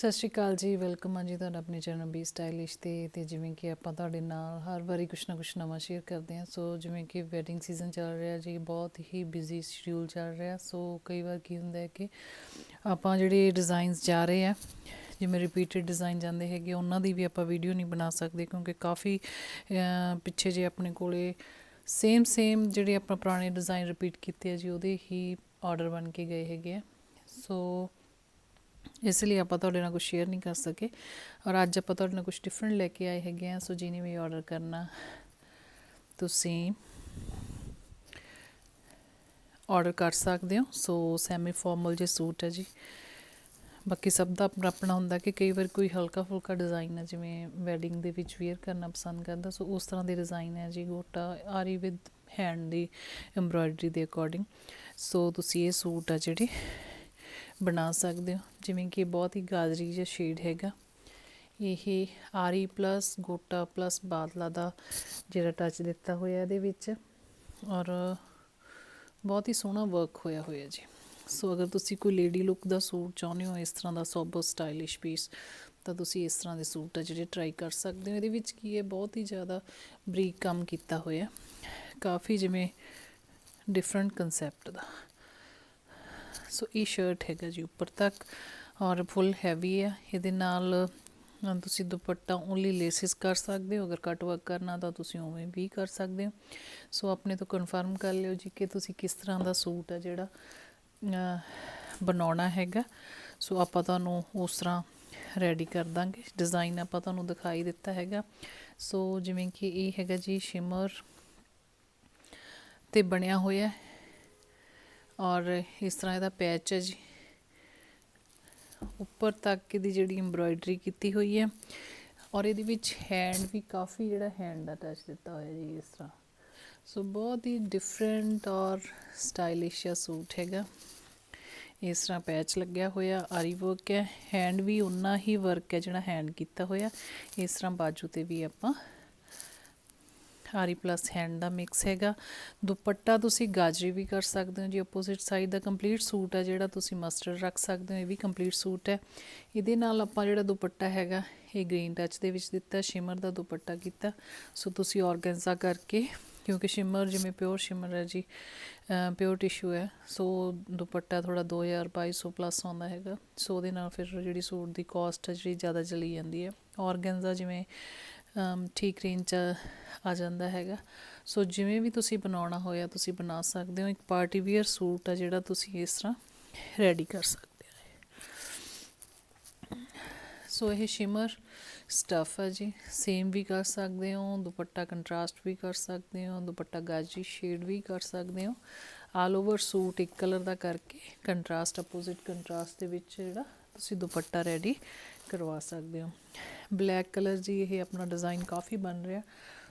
ਸਤਿ ਸ਼੍ਰੀ ਅਕਾਲ ਜੀ ਵੈਲਕਮ ਆ ਜੀ ਤੁਹਾਡਾ ਆਪਣੇ ਚੈਨਲ ਬੀ ਸਟਾਈਲਿਸ਼ ਤੇ ਤੇ ਜਿਵੇਂ ਕਿ ਆਪਾਂ ਤੁਹਾਡੇ ਨਾਲ ਹਰ ਵਾਰੀ ਕੁਛ ਨਾ ਕੁਛ ਨਵਾਂ ਸ਼ੇਅਰ ਕਰਦੇ ਹਾਂ। ਸੋ ਜਿਵੇਂ ਕਿ ਵੈਡਿੰਗ ਸੀਜ਼ਨ ਚੱਲ ਰਿਹਾ ਜੀ, ਬਹੁਤ ਹੀ ਬਿਜ਼ੀ ਸ਼ਡਿਊਲ ਚੱਲ ਰਿਹਾ। ਸੋ ਕਈ ਵਾਰ ਕੀ ਹੁੰਦਾ ਹੈ ਕਿ ਆਪਾਂ ਜਿਹੜੇ ਡਿਜ਼ਾਈਨਸ ਜਾ ਰਹੇ ਆ ਜਿਵੇਂ ਰਿਪੀਟਡ ਡਿਜ਼ਾਈਨ ਜਾਂਦੇ ਹੈਗੇ, ਉਹਨਾਂ ਦੀ ਵੀ ਆਪਾਂ ਵੀਡੀਓ ਨਹੀਂ ਬਣਾ ਸਕਦੇ ਕਿਉਂਕਿ ਕਾਫੀ ਪਿੱਛੇ ਜੇ ਆਪਣੇ ਕੋਲੇ ਸੇਮ ਸੇਮ ਜਿਹੜੇ ਆਪਾਂ ਪੁਰਾਣੇ ਡਿਜ਼ਾਈਨ ਰਿਪੀਟ ਕੀਤੇ ਆ ਜੀ, ਉਹਦੇ ਹੀ ਆਰਡਰ ਬਣ ਕੇ ਗਏ ਹੈਗੇ ਆ। ਸੋ ਇਸ ਲਈ ਆਪਾਂ ਤੁਹਾਡੇ ਨਾਲ ਕੁਝ ਸ਼ੇਅਰ ਨਹੀਂ ਕਰ ਸਕੇ ਔਰ ਅੱਜ ਆਪਾਂ ਤੁਹਾਡੇ ਨਾਲ ਕੁਝ ਡਿਫਰੈਂਟ ਲੈ ਕੇ ਆਏ ਹੈਗੇ ਆ ਸੋ ਜਿਹਨੇ ਵੀ ਆਰਡਰ ਕਰਨਾ, ਤੁਸੀਂ ਆਰਡਰ ਕਰ ਸਕਦੇ ਹੋ। ਸੋ ਸੈਮੀ ਫਾਰਮਲ ਜੇ ਸੂਟ ਹੈ ਜੀ। ਬਾਕੀ ਸਭ ਦਾ ਆਪਣਾ ਆਪਣਾ ਹੁੰਦਾ ਕਿ ਕਈ ਵਾਰ ਕੋਈ ਹਲਕਾ ਫੁਲਕਾ ਡਿਜ਼ਾਈਨ ਹੈ, ਜਿਵੇਂ ਵੈਡਿੰਗ ਦੇ ਵਿੱਚ ਵੇਅਰ ਕਰਨਾ ਪਸੰਦ ਕਰਦਾ। ਸੋ ਉਸ ਤਰ੍ਹਾਂ ਦੇ ਡਿਜ਼ਾਈਨ ਹੈ ਜੀ, ਗੋਟਾ ਆਰੀ ਵਿਦ ਹੈਂਡ ਦੀ ਐਮਬ੍ਰਾਇਡਰੀ ਦੇ ਅਕੋਰਡਿੰਗ ਸੋ ਤੁਸੀਂ ਇਹ ਸੂਟ ਆ ਜਿਹੜੇ ਬਣਾ ਸਕਦੇ ਹੋ। ਜਿਵੇਂ ਕਿ ਬਹੁਤ ਹੀ ਗਾਜਰੀ ਜਿਹਾ ਸ਼ੇਡ ਹੈਗਾ। ਇਹ ਆਰੀ ਪਲੱਸ ਗੋਟਾ ਪਲੱਸ ਬਾਦਲਾ ਦਾ ਜਿਹੜਾ ਟੱਚ ਦਿੱਤਾ ਹੋਇਆ ਇਹਦੇ ਵਿੱਚ। ਔਰ ਬਹੁਤ ਹੀ ਸੋਹਣਾ ਵਰਕ ਹੋਇਆ ਹੋਇਆ ਜੀ। ਸੋ ਅਗਰ ਤੁਸੀਂ ਕੋਈ ਲੇਡੀ ਲੁੱਕ ਦਾ ਸੂਟ ਚਾਹੁੰਦੇ ਹੋ, ਇਸ ਤਰ੍ਹਾਂ ਦਾ ਸੋਬਰ ਸਟਾਈਲਿਸ਼ ਪੀਸ ਤਾਂ ਤੁਸੀਂ ਇਸ ਤਰ੍ਹਾਂ ਦੇ ਸੂਟ ਆ ਜਿਹੜੇ ਟਰਾਈ ਕਰ ਸਕਦੇ ਹੋ। ਇਹਦੇ ਵਿੱਚ ਕੀ ਹੈ, ਬਹੁਤ ਹੀ ਜ਼ਿਆਦਾ ਬਰੀਕ ਕੰਮ ਕੀਤਾ ਹੋਇਆ। ਕਾਫੀ ਜਿਵੇਂ ਡਿਫਰੈਂਟ ਕਨਸੈਪਟ ਦਾ। ਸੋ ਇਹ ਸ਼ਰਟ ਹੈਗਾ ਜੀ ਉੱਪਰ ਤੱਕ ਔਰ ਫੁੱਲ ਹੈਵੀ ਹੈ। ਇਹਦੇ ਨਾਲ ਤੁਸੀਂ ਦੁਪੱਟਾ ਓਨਲੀ ਲੇਸਿਸ ਕਰ ਸਕਦੇ ਹੋ। ਅਗਰ ਕਟ ਵਰਕ ਕਰਨਾ ਤਾਂ ਤੁਸੀਂ ਉਵੇਂ ਵੀ ਕਰ ਸਕਦੇ ਹੋ। ਸੋ ਆਪਣੇ ਤੋਂ ਕਨਫਰਮ ਕਰ ਲਿਓ ਜੀ ਕਿ ਤੁਸੀਂ ਕਿਸ ਤਰ੍ਹਾਂ ਦਾ ਸੂਟ ਆ ਜਿਹੜਾ ਬਣਾਉਣਾ ਹੈਗਾ। ਸੋ ਆਪਾਂ ਤੁਹਾਨੂੰ ਉਸ ਤਰ੍ਹਾਂ ਰੈਡੀ ਕਰ ਦਾਂਗੇ। ਡਿਜ਼ਾਈਨ ਆਪਾਂ ਤੁਹਾਨੂੰ ਦਿਖਾਈ ਦਿੱਤਾ ਹੈਗਾ। ਸੋ ਜਿਵੇਂ ਕਿ ਇਹ ਹੈਗਾ ਜੀ ਸ਼ਿਮਰ ਤੇ ਬਣਿਆ ਹੋਇਆ ਔਰ ਇਸ ਤਰ੍ਹਾਂ ਇਹਦਾ ਪੈਚ ਹੈ ਜੀ। ਉੱਪਰ ਤੱਕ ਇਹਦੀ ਜਿਹੜੀ ਐਮਬ੍ਰਾਇਡਰੀ ਕੀਤੀ ਹੋਈ ਹੈ। ਔਰ ਇਹਦੇ ਵਿੱਚ ਹੈਂਡ ਵੀ ਕਾਫੀ ਜਿਹੜਾ ਹੈਂਡ ਦਾ ਟੱਚ ਦਿੱਤਾ ਹੋਇਆ ਜੀ ਇਸ ਤਰ੍ਹਾਂ। ਸੋ ਬਹੁਤ ਹੀ ਡਿਫਰੈਂਟ ਔਰ ਸਟਾਈਲਿਸ਼ ਜਿਹਾ ਸੂਟ ਹੈਗਾ। ਇਸ ਤਰ੍ਹਾਂ ਪੈਚ ਲੱਗਿਆ ਹੋਇਆ, ਆਰੀ ਵਰਕ ਹੈ। ਹੈਂਡ ਵੀ ਉਨਾ ਹੀ ਵਰਕ ਹੈ ਜਿਹੜਾ ਹੈਂਡ ਕੀਤਾ ਹੋਇਆ। ਇਸ ਤਰ੍ਹਾਂ ਬਾਜੂ ਤੇ ਵੀ ਆਪਾਂ ਆਰੀ ਪਲੱਸ ਹੈਂਡ ਦਾ ਮਿਕਸ ਹੈਗਾ। ਦੁਪੱਟਾ ਤੁਸੀਂ ਗਾਜਰੀ ਵੀ ਕਰ ਸਕਦੇ ਹੋ, ਜੀ ਆਪੋਜ਼ਿਟ ਸਾਈਡ ਦਾ ਕੰਪਲੀਟ ਸੂਟ ਹੈ ਜਿਹੜਾ ਤੁਸੀਂ ਮਸਟਰਡ ਰੱਖ ਸਕਦੇ ਹੋ, ਇਹ ਵੀ ਕੰਪਲੀਟ ਸੂਟ ਹੈ। ਇਹਦੇ ਨਾਲ ਆਪਾਂ ਜਿਹੜਾ ਦੁਪੱਟਾ ਹੈਗਾ, ਇਹ ਗ੍ਰੀਨ ਟੱਚ ਦੇ ਵਿੱਚ ਦਿੱਤਾ ਸ਼ਿਮਰ ਦਾ ਦੁਪੱਟਾ ਕੀਤਾ। ਸੋ ਤੁਸੀਂ ਆਰਗੈਂਜ਼ਾ ਕਰਕੇ, ਕਿਉਂਕਿ ਸ਼ਿਮਰ ਜਿਵੇਂ ਪਿਓਰ ਸ਼ਿਮਰ ਹੈ ਜੀ ਪਿਓਰ ਟਿਸ਼ੂ ਹੈ, ਸੋ ਦੁਪੱਟਾ ਥੋੜਾ 2000 2200 ਪਲੱਸ ਆਉਂਦਾ ਹੈਗਾ। ਸੋ ਉਹਦੇ ਨਾਲ ਫਿਰ ਜਿਹੜੀ ਸੂਟ ਦੀ ਕਾਸਟ ਹੈ ਜਿਹੜੀ ਜ਼ਿਆਦਾ ਚਲੀ ਜਾਂਦੀ ਹੈ। ਆਰਗੈਂਜ਼ਾ ਜਿਵੇਂ ਠੀਕ ਰੇਂਜ 'ਚ ਆ ਜਾਂਦਾ ਹੈਗਾ। ਸੋ ਜਿਵੇਂ ਵੀ ਤੁਸੀਂ ਬਣਾਉਣਾ ਹੋਇਆ, ਤੁਸੀਂ ਬਣਾ ਸਕਦੇ ਹੋ। ਇੱਕ ਪਾਰਟੀ ਵੇਅਰ ਸੂਟ ਆ ਜਿਹੜਾ ਤੁਸੀਂ ਇਸ ਤਰ੍ਹਾਂ ਰੈਡੀ ਕਰ ਸਕਦੇ ਹੋ। ਸੋ ਇਹ ਸ਼ਿਮਰ ਸਟਫ ਹੈ ਜੀ। ਸੇਮ ਵੀ ਕਰ ਸਕਦੇ ਹੋ, ਦੁਪੱਟਾ ਕੰਟਰਾਸਟ ਵੀ ਕਰ ਸਕਦੇ ਹੋ, ਦੁਪੱਟਾ ਗਾਜੀ ਸ਼ੇਡ ਵੀ ਕਰ ਸਕਦੇ ਹੋ। ਆਲ ਓਵਰ ਸੂਟ ਇੱਕ ਕਲਰ ਦਾ ਕਰਕੇ ਕੰਟਰਾਸਟ ਅਪੋਜ਼ਿਟ ਕੰਟਰਾਸਟ ਦੇ ਵਿੱਚ ਜਿਹੜਾ ਤੁਸੀਂ ਦੁਪੱਟਾ ਰੈਡੀ ਕਰਵਾ ਸਕਦੇ ਹੋ। ਬਲੈਕ ਕਲਰ ਜੀ ਇਹ ਆਪਣਾ ਡਿਜ਼ਾਈਨ ਕਾਫੀ ਬਣ ਰਿਹਾ।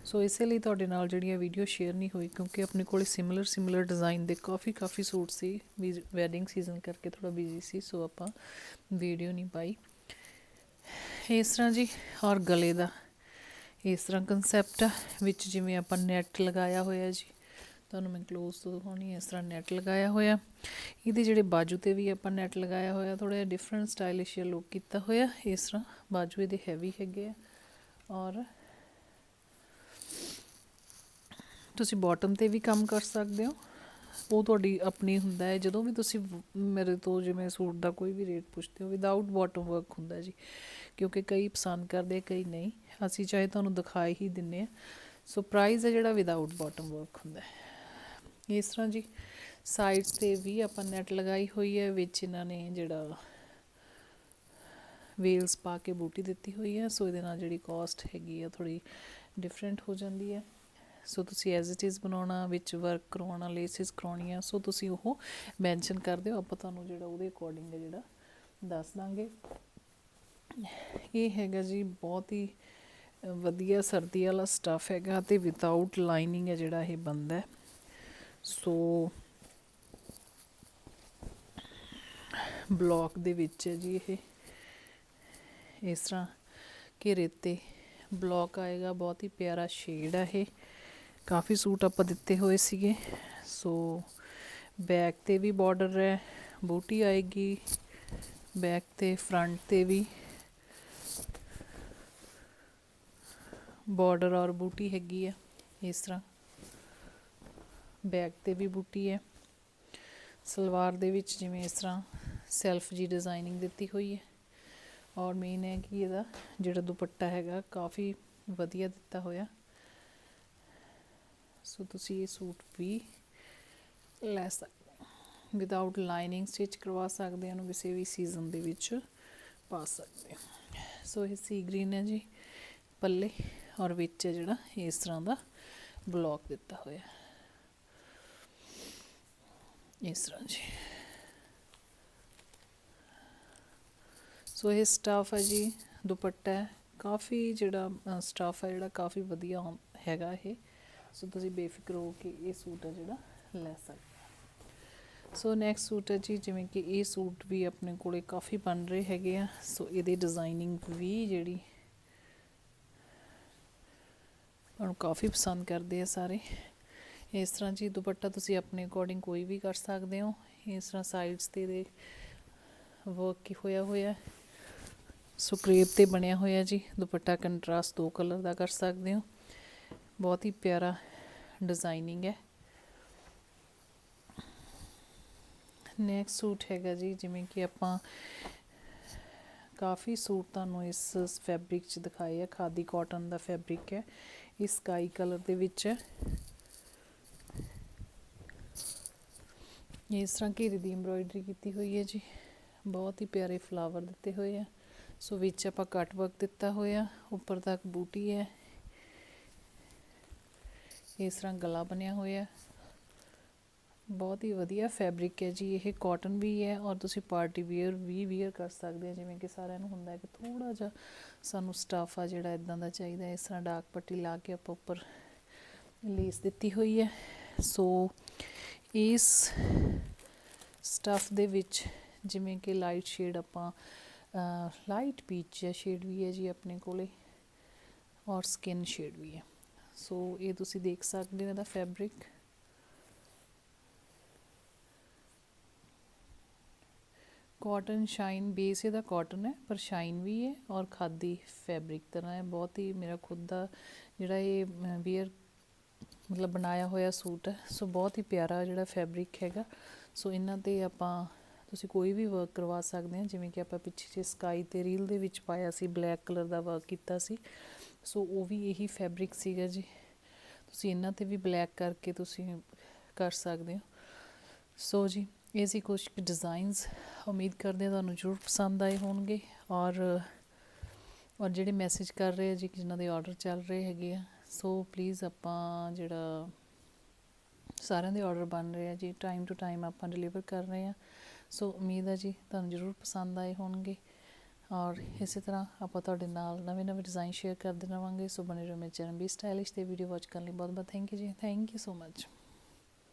ਸੋ ਇਸੇ ਲਈ ਤੁਹਾਡੇ ਨਾਲ ਜਿਹੜੀ ਇਹ ਵੀਡੀਓ ਸ਼ੇਅਰ ਨਹੀਂ ਹੋਈ, ਕਿਉਂਕਿ ਆਪਣੇ ਕੋਲੇ ਸਿਮਿਲਰ ਸਿਮਿਲਰ ਡਿਜ਼ਾਈਨ ਦੇ ਕਾਫੀ ਕਾਫੀ ਸੂਟ ਸੀ। ਵੈਡਿੰਗ ਸੀਜ਼ਨ ਕਰਕੇ ਥੋੜਾ ਬਿਜ਼ੀ ਸੀ ਸੋ ਆਪਾਂ ਵੀਡੀਓ ਨਹੀਂ ਪਾਈ। ਇਸ ਤਰ੍ਹਾਂ ਜੀ, ਔਰ ਗਲੇ ਦਾ। ਇਸ ਤਰ੍ਹਾਂ ਕਨਸੈਪਟ ਵਿੱਚ ਜਿਵੇਂ ਆਪਾਂ ਨੈਟ ਲਗਾਇਆ ਹੋਇਆ ਜੀ। ਤੁਹਾਨੂੰ ਮੈਂ ক্লোਜ਼ ਤੋਂ ਦਿਖਾਉਣੀ ਹੈ ਇਸ ਤਰ੍ਹਾਂ ਨੈਟ ਲਗਾਇਆ ਹੋਇਆ। ਇਹਦੇ ਜਿਹੜੇ ਬਾਜੂ ਤੇ ਵੀ ਆਪਾਂ ਨੈਟ ਲਗਾਇਆ ਹੋਇਆ ਥੋੜਾ ਜਿਹਾ ਡਿਫਰੈਂਟ ਸਟਾਈਲਿਸ਼ ਜਿਹਾ ਲੁੱਕ ਕੀਤਾ ਹੋਇਆ, ਇਸ ਤਰ੍ਹਾਂ ਬਾਜੂ ਇਹਦੇ ਹੈਵੀ ਹੈਗੇ ਆ। ਔਰ ਤੁਸੀਂ ਬਾਟਮ ਤੇ ਵੀ ਕੰਮ ਕਰ ਸਕਦੇ ਹੋ। ਉਹ ਤੁਹਾਡੀ ਆਪਣੀ ਹੁੰਦਾ ਹੈ, ਜਦੋਂ ਵੀ ਤੁਸੀਂ ਮੇਰੇ ਤੋਂ ਜਿਵੇਂ ਸੂਟ ਦਾ ਕੋਈ ਵੀ ਰੇਟ ਪੁੱਛਦੇ ਹੋ ਵਿਦਆਊਟ ਬਾਟਮ ਵਰਕ ਹੁੰਦਾ ਜੀ। ਕਿਉਂਕਿ ਕਈ ਪਸੰਦ ਕਰਦੇ ਕਈ ਨਹੀਂ। ਅਸੀਂ ਚਾਹੇ ਤੁਹਾਨੂੰ ਦਿਖਾਈ ਹੀ ਦਿੰਨੇ ਆ। ਸੋ ਪ੍ਰਾਈਸ ਹੈ ਜਿਹੜਾ ਵਿਦਆਊਟ ਬਾਟਮ ਵਰਕ ਹੁੰਦਾ ਹੈ। ਇਸ ਤਰ੍ਹਾਂ ਜੀ। ਸਾਈਡਸ ਤੇ ਵੀ ਆਪਾਂ ਨੈਟ ਲਗਾਈ ਹੋਈ ਹੈ, ਵਿੱਚ ਇਹਨਾਂ ਨੇ ਜਿਹੜਾ ਵੇਲਸ ਪਾ ਕੇ ਬੂਟੀ ਦਿੱਤੀ ਹੋਈ ਹੈ, ਸੋ ਇਹਦੇ ਨਾਲ ਜਿਹੜੀ ਕਾਸਟ ਹੈਗੀ ਆ ਥੋੜੀ ਡਿਫਰੈਂਟ ਹੋ ਜਾਂਦੀ ਹੈ। ਸੋ ਤੁਸੀਂ ਐਜ਼ ਇਟ ਇਜ਼ ਬਣਾਉਣਾ, ਵਿੱਚ ਵਰਕ ਕਰਵਾਉਣਾ ਲੇਸਿਸ ਕਰਾਉਣੀਆਂ ਸੋ ਤੁਸੀਂ ਉਹ ਮੈਂਸ਼ਨ ਕਰ ਦਿਓ, ਆਪਾਂ ਤੁਹਾਨੂੰ ਜਿਹੜਾ ਉਹਦੇ ਅਕੋਰਡਿੰਗ ਹੈ ਜਿਹੜਾ ਦੱਸ ਦਾਂਗੇ। ਇਹ ਹੈਗਾ ਜੀ ਬਹੁਤ ਹੀ ਵਧੀਆ ਸਰਦੀ ਵਾਲਾ ਸਟਫ ਹੈਗਾ ਤੇ ਵਿਦਆਊਟ ਲਾਈਨਿੰਗ ਹੈ ਜਿਹੜਾ ਇਹ ਬੰਦਾ ਹੈ। ਸੋ ਬਲੌਕ ਦੇ ਵਿੱਚ ਹੈ ਜੀ ਇਹ। ਇਸ ਤਰ੍ਹਾਂ ਘੇਰੇ ਤੇ ਬਲੌਕ ਆਏਗਾ, ਬਹੁਤ ਹੀ ਪਿਆਰਾ ਸ਼ੇਡ ਆ ਇਹ। ਕਾਫੀ ਸੂਟ ਆਪਾਂ ਦਿੱਤੇ ਹੋਏ ਸੀਗੇ। ਸੋ ਬੈਕ ਤੇ ਵੀ ਬਾਰਡਰ ਹੈ, ਬੂਟੀ ਆਏਗੀ। ਬੈਕ ਤੇ ਫਰੰਟ ਤੇ ਵੀ ਬਾਰਡਰ ਔਰ ਬੂਟੀ ਹੈਗੀ ਆ, ਇਸ ਤਰ੍ਹਾਂ। ਬੈਕ ਤੇ ਵੀ ਬੂਟੀ ਹੈ। ਸਲਵਾਰ ਦੇ ਵਿੱਚ ਜਿਵੇਂ ਇਸ ਤਰ੍ਹਾਂ ਸੈਲਫ ਜੀ ਡਿਜ਼ਾਈਨਿੰਗ ਦਿੱਤੀ ਹੋਈ ਹੈ। ਔਰ ਮੇਨ ਹੈ ਕਿ ਇਹਦਾ ਜਿਹੜਾ ਦੁਪੱਟਾ ਹੈਗਾ ਕਾਫੀ ਵਧੀਆ ਦਿੱਤਾ ਹੋਇਆ। ਸੋ ਤੁਸੀਂ ਇਹ ਸੂਟ ਵੀ ਲੈ ਸਕਦੇ ਵਿਦਆਊਟ ਲਾਈਨਿੰਗ ਸਟਿਚ ਕਰਵਾ ਸਕਦੇ ਹੋ ਇਹਨੂੰ ਕਿਸੇ ਵੀ ਸੀਜ਼ਨ ਦੇ ਵਿੱਚ ਪਾ ਸਕਦੇ ਹੋ। ਸੋ ਇਹ ਸੀ ਗ੍ਰੀਨ ਹੈ ਜੀ, ਪੱਲੇ ਔਰ ਵਿੱਚ ਹੈ ਜਿਹੜਾ ਇਸ ਤਰ੍ਹਾਂ ਦਾ ਬਲੌਕ ਦਿੱਤਾ ਹੋਇਆ। ਇਸ ਤਰ੍ਹਾਂ ਜੀ ਸੋ ਇਹ ਸਟਾਫ ਹੈ ਜੀ ਦੁਪੱਟਾ ਹੈ ਕਾਫੀ ਜਿਹੜਾ ਸਟਾਫ ਹੈ ਜਿਹੜਾ ਕਾਫੀ ਵਧੀਆ ਹੁੰ- ਹੈਗਾ ਇਹ ਸੋ ਤੁਸੀਂ ਬੇਫਿਕਰ ਹੋ ਕੇ ਇਹ ਸੂਟ ਹੈ ਜਿਹੜਾ ਲੈ ਸਕਦੇ ਹੋ। ਸੋ ਨੈਕਸਟ ਸੂਟ ਹੈ ਜੀ ਜਿਵੇਂ ਕਿ ਇਹ ਸੂਟ ਵੀ ਆਪਣੇ ਕੋਲੇ ਕਾਫੀ ਬਣ ਰਹੇ ਹੈਗੇ ਆ ਸੋ ਇਹਦੀ ਡਿਜ਼ਾਈਨਿੰਗ ਵੀ ਜਿਹੜੀ ਉਹਨੂੰ ਕਾਫੀ ਪਸੰਦ ਕਰਦੇ ਆ ਸਾਰੇ ਇਸ ਤਰ੍ਹਾਂ ਜੀ ਦੁਪੱਟਾ ਤੁਸੀਂ ਆਪਣੇ ਅਕੋਰਡਿੰਗ ਕੋਈ ਵੀ ਕਰ ਸਕਦੇ ਹੋ। ਇਸ ਤਰ੍ਹਾਂ ਸਾਈਡਸ ਤੇ ਦੇ ਵਰਕ ਕੀ ਹੋਇਆ ਹੋਇਆ। ਹੈ। ਸੋ ਕ੍ਰੇਪ ਤੇ ਬਣਿਆ ਹੋਇਆ ਜੀ। ਦੁਪੱਟਾ ਕੰਟਰਾਸਟ ਦੋ ਕਲਰ ਦਾ ਕਰ ਸਕਦੇ ਹੋ। ਬਹੁਤ ਹੀ ਪਿਆਰਾ ਡਿਜ਼ਾਈਨਿੰਗ ਹੈ। ਨੈਕਸਟ ਸੂਟ ਹੈਗਾ ਜੀ, ਜਿਵੇਂ ਕਿ ਆਪਾਂ ਕਾਫੀ ਸੂਟ ਤੁਹਾਨੂੰ ਇਸ ਫੈਬਰਿਕ 'ਚ ਦਿਖਾਏ ਆ। ਖਾਦੀ ਕਾਟਨ ਦਾ ਫੈਬਰਿਕ ਹੈ। ਇਹ ਸਕਾਈ ਕਲਰ ਦੇ ਵਿੱਚ ਹੈ। ਇਸ ਤਰ੍ਹਾਂ ਘੇਰੇ ਦੀ ਐਮਬ੍ਰੋਇਡਰੀ ਕੀਤੀ ਹੋਈ ਹੈ ਜੀ। ਬਹੁਤ ਹੀ ਪਿਆਰੇ ਫਲਾਵਰ ਦਿੱਤੇ ਹੋਏ ਆ। ਸੋ ਵਿੱਚ ਆਪਾਂ ਕੱਟ ਵਰਕ ਦਿੱਤਾ ਹੋਇਆ, ਉੱਪਰ ਤੱਕ ਬੂਟੀ ਹੈ। ਇਸ ਤਰ੍ਹਾਂ ਗਲਾ ਬਣਿਆ ਹੋਇਆ। ਬਹੁਤ ਹੀ ਵਧੀਆ ਫੈਬਰਿਕ ਹੈ ਜੀ। ਇਹ ਕਾਟਨ ਵੀ ਹੈ ਔਰ ਤੁਸੀਂ ਪਾਰਟੀ ਵੇਅਰ ਵੀ ਵੇਅਰ ਕਰ ਸਕਦੇ ਹੋ। ਜਿਵੇਂ ਕਿ ਸਾਰਿਆਂ ਨੂੰ ਹੁੰਦਾ ਹੈ ਕਿ ਥੋੜਾ ਜਿਹਾ ਸਾਨੂੰ ਸਟਾਫ ਆ ਜਿਹੜਾ ਇਦਾਂ ਦਾ ਚਾਹੀਦਾ ਇਸ ਤਰ੍ਹਾਂ ਡਾਰਕ ਪੱਟੀ ਲਾ ਕੇ ਆਪਾਂ ਉੱਪਰ ਲੇਸ ਦਿੱਤੀ ਹੋਈ ਹੈ। ਸੋ ਇਸ ਸਟੱਫ ਦੇ ਵਿੱਚ ਜਿਵੇਂ ਕਿ ਲਾਈਟ ਸ਼ੇਡ ਆਪਾਂ ਲਾਈਟ ਪੀਚ ਜਾਂ ਸ਼ੇਡ ਵੀ ਹੈ ਜੀ ਆਪਣੇ ਕੋਲੇ ਔਰ ਸਕਿਨ ਸ਼ੇਡ ਵੀ ਹੈ। ਸੋ ਇਹ ਤੁਸੀਂ ਦੇਖ ਸਕਦੇ ਹੋ ਇਹਦਾ ਫੈਬਰਿਕ ਕਾਟਨ ਸ਼ਾਈਨ ਬੇਸ ਇਹਦਾ ਕਾਟਨ ਹੈ, ਪਰ ਸ਼ਾਈਨ ਵੀ ਹੈ ਔਰ ਖਾਦੀ ਫੈਬਰਿਕ ਤਰ੍ਹਾਂ ਹੈ। ਬਹੁਤ ਹੀ ਮੇਰਾ ਖੁਦ ਦਾ ਜਿਹੜਾ ਇਹ ਵੇਅਰ ਮਤਲਬ ਬਣਾਇਆ ਹੋਇਆ ਸੂਟ ਹੈ। ਸੋ ਬਹੁਤ ਹੀ ਪਿਆਰਾ ਜਿਹੜਾ ਫੈਬਰਿਕ ਹੈਗਾ। ਸੋ ਇਹਨਾਂ ਤੇ ਆਪਾਂ, ਤੁਸੀਂ ਕੋਈ ਵੀ ਵਰਕ ਕਰਵਾ ਸਕਦੇ ਹੋ। ਜਿਵੇਂ ਕਿ ਆਪਾਂ ਪਿੱਛੇ ਜੇ ਸਕਾਈ ਤੇ ਰੀਲ ਦੇ ਵਿੱਚ ਪਾਇਆ ਸੀ ਬਲੈਕ ਕਲਰ ਦਾ ਵਰਕ ਕੀਤਾ ਸੀ। ਸੋ ਉਹ ਵੀ ਇਹੀ ਫੈਬਰਿਕ ਸੀਗਾ ਜੀ। ਤੁਸੀਂ ਇਹਨਾਂ ਤੇ ਵੀ ਬਲੈਕ ਕਰਕੇ ਤੁਸੀਂ ਕਰ ਸਕਦੇ ਹੋ। ਸੋ ਜੀ, ਇਹ ਸੀ ਕੁਝ ਡਿਜ਼ਾਈਨਸ ਉਮੀਦ ਕਰਦੇ ਹਾਂ ਤੁਹਾਨੂੰ ਜ਼ਰੂਰ ਪਸੰਦ ਆਏ ਹੋਣਗੇ। ਔਰ ਔਰ ਜਿਹੜੇ ਮੈਸੇਜ ਕਰ ਰਹੇ ਆ ਜੀ ਕਿ ਜਿਨ੍ਹਾਂ ਦੇ ਆਰਡਰ ਚੱਲ ਰਹੇ ਹੈਗੇ ਆ ਸੋ ਪਲੀਜ਼ ਆਪਾਂ ਜਿਹੜਾ ਸਾਰਿਆਂ ਦੇ ਆਰਡਰ ਬਣ ਰਹੇ ਆ ਜੀ ਟਾਈਮ ਟੂ ਟਾਈਮ ਆਪਾਂ ਡਿਲੀਵਰ ਕਰ ਰਹੇ ਆ। ਸੋ ਉਮੀਦ ਹੈ ਜੀ ਤੁਹਾਨੂੰ ਜ਼ਰੂਰ ਪਸੰਦ ਆਏ ਹੋਣਗੇ। ਔਰ ਇਸੇ ਤਰ੍ਹਾਂ ਆਪਾਂ ਤੁਹਾਡੇ ਨਾਲ ਨਵੇਂ ਨਵੇਂ ਡਿਜ਼ਾਈਨ ਸ਼ੇਅਰ ਕਰਦੇ ਰਵਾਂਗੇ। ਸੋ ਬਣੇ ਰਹੋ ਮੇਰੇ ਚੈਨਲ ਵੀ ਸਟਾਈਲਿਸ਼ ਤੇ ਵੀਡੀਓ ਵਾਚ ਕਰਨ ਲਈ ਬਹੁਤ ਬਹੁਤ ਥੈਂਕ ਯੂ ਜੀ। Thank you so much